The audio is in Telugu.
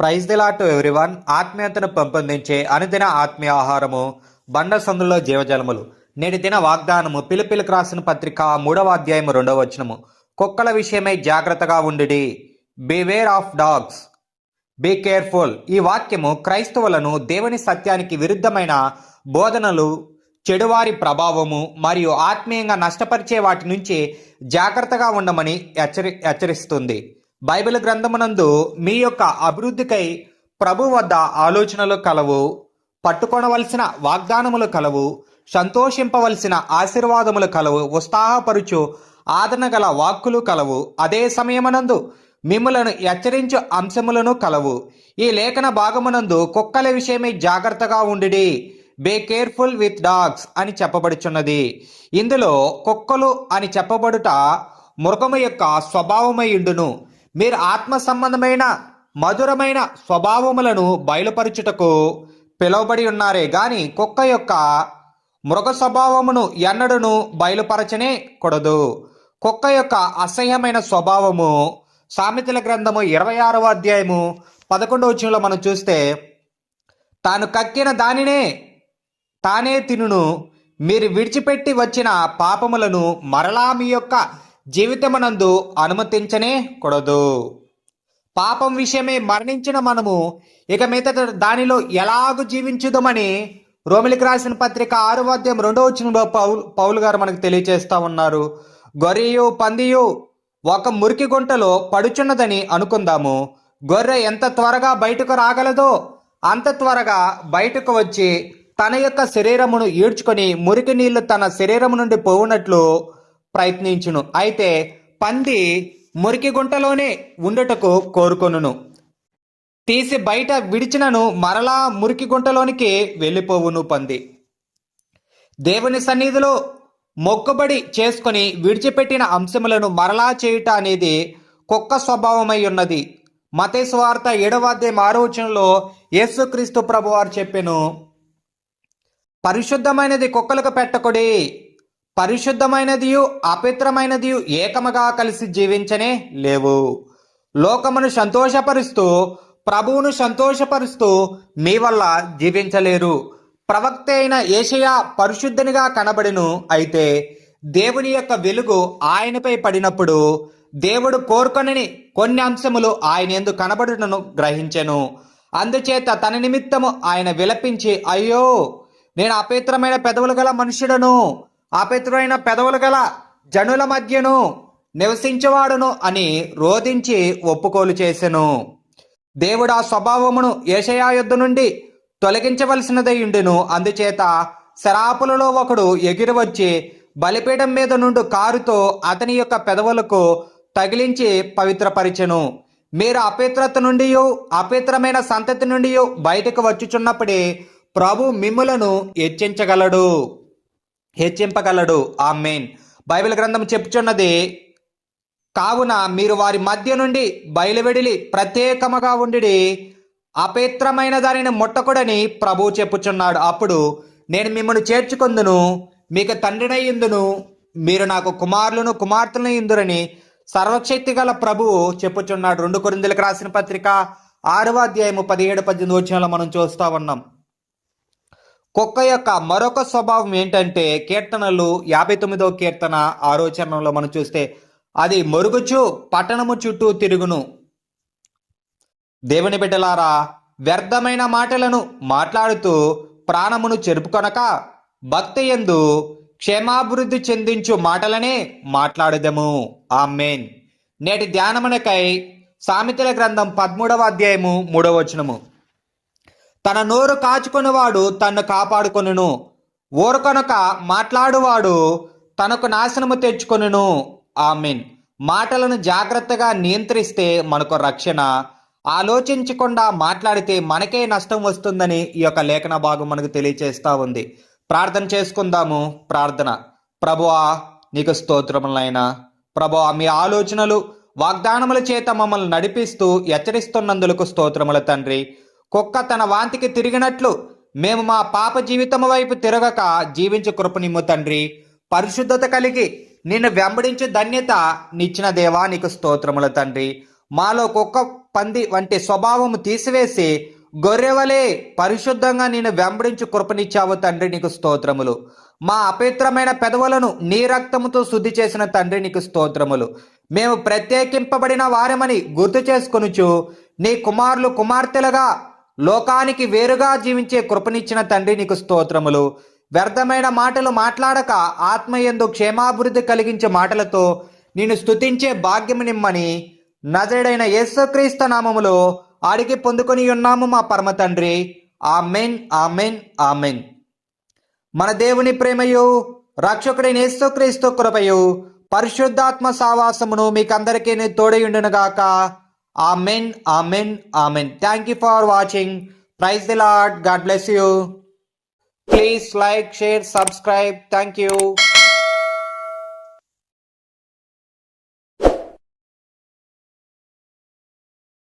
Praise దిలా to everyone. ఆత్మీయతను పెంపొందించే అనుదిన ఆత్మీయ ఆహారము బండ సందులో జీవజలములు. నేటి దిన వాగ్దానము పిలిపిలికి రాసిన పత్రిక మూడవ అధ్యాయము రెండవ వచనము. కుక్కల విషయమై జాగ్రత్తగా ఉండి beware of dogs be careful ఈ వాక్యము క్రైస్తవులను దేవుని సత్యానికి విరుద్ధమైన బోధనలు చెడువారి ప్రభావము మరియు ఆత్మీయంగా నష్టపరిచే వాటి నుంచి జాగ్రత్తగా ఉండమని హెచ్చరి హెచ్చరిస్తుంది. బైబిల్ గ్రంథమునందు మీ యొక్క అభివృద్ధికై ప్రభు వద్ద ఆలోచనలు కలవు పట్టుకొనవలసిన వాగ్దానములు కలవు సంతోషింపవలసిన ఆశీర్వాదములు కలవు ఉత్సాహపరుచు ఆదరణ గల వాక్కులు కలవు. అదే సమయమునందు మిమ్మలను హెచ్చరించు అంశములను కలవు. ఈ లేఖన భాగమునందు కుక్కల విషయమై జాగ్రత్తగా ఉండిడి. బే కేర్ఫుల్ విత్ డాగ్స్ అని చెప్పబడుచున్నది. ఇందులో కుక్కలు అని చెప్పబడుట మృగము యొక్క స్వభావమై ఉండును. మీరు ఆత్మ సంబంధమైన మధురమైన స్వభావములను బయలుపరచుటకు పిలువబడి ఉన్నారే. గాని కుక్క యొక్క మృగ స్వభావమును ఎన్నడను బయలుపరచనే కూడదు. కుక్క యొక్క అసహ్యమైన స్వభావము సామెతల గ్రంథము ఇరవై ఆరవ అధ్యాయము పదకొండవ వచనంలో మనం చూస్తే తాను కక్కిన దానినే తానే తినును. మీరు విడిచిపెట్టి వచ్చిన పాపములను మరలా మీ యొక్క జీవితమునందు అనుమతించనే కూడదు. పాపం విషయమే మరణించిన మనము ఇక మిగతా దానిలో ఎలాగూ జీవించుదామని రోమిలికి రాసిన పత్రిక ఆరు అధ్యాయం రెండో వచ్చిన పౌలు పౌలు గారు మనకు తెలియజేస్తా ఉన్నారు. గొర్రెయు పందియు ఒక మురికి గుంటలో పడుచున్నదని అనుకుందాము. గొర్రె ఎంత త్వరగా బయటకు రాగలదో అంత త్వరగా బయటకు వచ్చి తన యొక్క శరీరమును ఈడ్చుకొని మురికి నీళ్ళు తన శరీరము నుండి పోవునట్లు ప్రయత్నించును. అయితే పంది మురికి గుంటలోనే ఉండుటకు కోరుకొనును. తీసి బయట విడిచినను మరలా మురికి గుంటలోనికి వెళ్ళిపోవును పంది. దేవుని సన్నిధిలో మొక్కుబడి చేసుకొని విడిచిపెట్టిన అంశములను మరలా చేయుట అనేది కుక్క స్వభావమై ఉన్నది. మతేశ్వార్త ఏడవ అధ్యాయం యేసుక్రీస్తు ప్రభువారు చెప్పాను చెప్పెను పరిశుద్ధమైనది కుక్కలకు పెట్టకుడి పరిశుద్ధమైనదియు అపిత్రమైనదియు ఏకముగా కలిసి జీవించనే లేవు. లోకమును సంతోషపరుస్తూ ప్రభువును సంతోషపరుస్తూ మీ వల్ల జీవించలేరు. ప్రవక్త అయిన ఏషయా పరిశుద్ధనిగా కనబడిను. అయితే దేవుని యొక్క వెలుగు ఆయనపై పడినప్పుడు దేవుడు కోరుకొనని కొన్ని అంశములు ఆయన ఎందు కనబడుటను గ్రహించెను. అందుచేత తన నిమిత్తము ఆయన విలపించి అయ్యో నేను అపవిత్రమైన పెదవులు గల మనుషుడను అపవిత్రమైన పెదవులు గల జనుల మధ్యను నివసించేవాడును అని రోధించి ఒప్పుకోలు చేసెను. దేవుడు ఆ స్వభావమును ఏషయా యుద్ధ నుండి తొలగించవలసినదయుండెను. అందుచేత శరాపులలో ఒకడు ఎగిరి వచ్చి బలిపీఠం మీద నుండి కారుతో అతని యొక్క పెదవులకు తగిలించి పవిత్రపరిచెను. మీరు అపవిత్రత నుండి అపవిత్రమైన సంతతి నుండి బయటకు వచ్చుచున్నప్పుడే ప్రభు మిమ్ములను హెచ్చించగలడు. హెచ్చింపగలడు. ఆ మెయిన్ బైబిల్ గ్రంథం చెప్పుచున్నది కావున మీరు వారి మధ్య నుండి బయలువెడిలి ప్రత్యేకముగా ఉండి అపవిత్రమైన దానిని ముట్టకుడని ప్రభువు చెప్పుచున్నాడు. అప్పుడు నేను మిమ్మల్ని చేర్చుకొందును మీకు తండ్రినయ్యిందును మీరు నాకు కుమారులను కుమార్తెలను ఇందురని సర్వశక్తి గల ప్రభువు చెప్పుచున్నాడు. రెండు కొరిందులకు రాసిన పత్రిక ఆరవ అధ్యాయము పదిహేడు పద్దెనిమిది వచ్చినలో మనం చూస్తా ఉన్నాం. కుక్క యొక్క మరొక స్వభావం ఏంటంటే కీర్తనలు యాభై తొమ్మిదవ కీర్తన ఆరోచరణలో మనం చూస్తే అది మరుగుచు పట్టణము చుట్టూ తిరుగును. దేవుని బిడ్డలారా వ్యర్థమైన మాటలను మాట్లాడుతూ ప్రాణమును చెరుపుకొనక భక్తి ఎందు క్షేమాభివృద్ధి చెందించు మాటలనే మాట్లాడదము. మెయిన్ నేటి ధ్యానమునకై సామెతల గ్రంథం పదమూడవ అధ్యాయము మూడవ వచనము. తన నోరు కాచుకొనివాడు తన్ను కాపాడుకొనును. ఊరకొనక మాట్లాడువాడు తనకు నాశనము తెచ్చుకొనును. ఆమెన్. మాటలను జాగ్రత్తగా నియంత్రిస్తే మనకు రక్షణ. ఆలోచించకుండా మాట్లాడితే మనకే నష్టం వస్తుందని ఈ యొక్క లేఖన భాగం మనకు తెలియచేస్తూ ఉంది. ప్రార్థన చేసుకుందాము. ప్రార్థన. ప్రభువా నీకు స్తోత్రములైనా ప్రభువా మీ ఆలోచనలు వాగ్దానముల చేత మమ్మల్ని నడిపిస్తూ హెచ్చరిస్తున్నందులకు స్తోత్రముల తండ్రి. కుక్క తన వాంతికి తిరిగినట్లు మేము మా పాప జీవితము వైపు తిరగక జీవించు కృపనిమ్ము తండ్రి. పరిశుద్ధత కలిగి నిన్ను వెంబడించు ధన్యత నిచ్చిన దేవా నీకు స్తోత్రముల తండ్రి. మాలో కుక్క పంది వంటి స్వభావము తీసివేసి గొర్రెవలే పరిశుద్ధంగా నేను వెంబడించు కృపనిచ్చావు తండ్రి నీకు స్తోత్రములు. మా అపవిత్రమైన పెదవులను నీ రక్తముతో శుద్ధి చేసిన తండ్రి నీకు స్తోత్రములు. మేము ప్రత్యేకింపబడిన వారమని గుర్తు చేసుకొనుచు నీ కుమారులు కుమార్తెలుగా లోకానికి వేరుగా జీవించే కృపనిచ్చిన తండ్రి నీకు స్తోత్రములు. వ్యర్థమైన మాటలు మాట్లాడక ఆత్మయందు క్షేమాభివృద్ధి కలిగించే మాటలతో నేను స్తుతించే భాగ్యము నిమ్మని నజరుడైన యేసుక్రీస్తు నామములో అడిగి పొందుకొని ఉన్నాము మా పరమ తండ్రి. Amen amen amen. మన దేవుని ప్రేమయు రక్షకుడైన యేసుక్రీస్తు కృపయు పరిశుద్ధాత్మ సావాసమును మీకందరికీ తోడయుండునుగాక Amen, Amen, Amen. Thank you for watching. Praise the Lord. God bless you. Please like, share, subscribe. Thank you.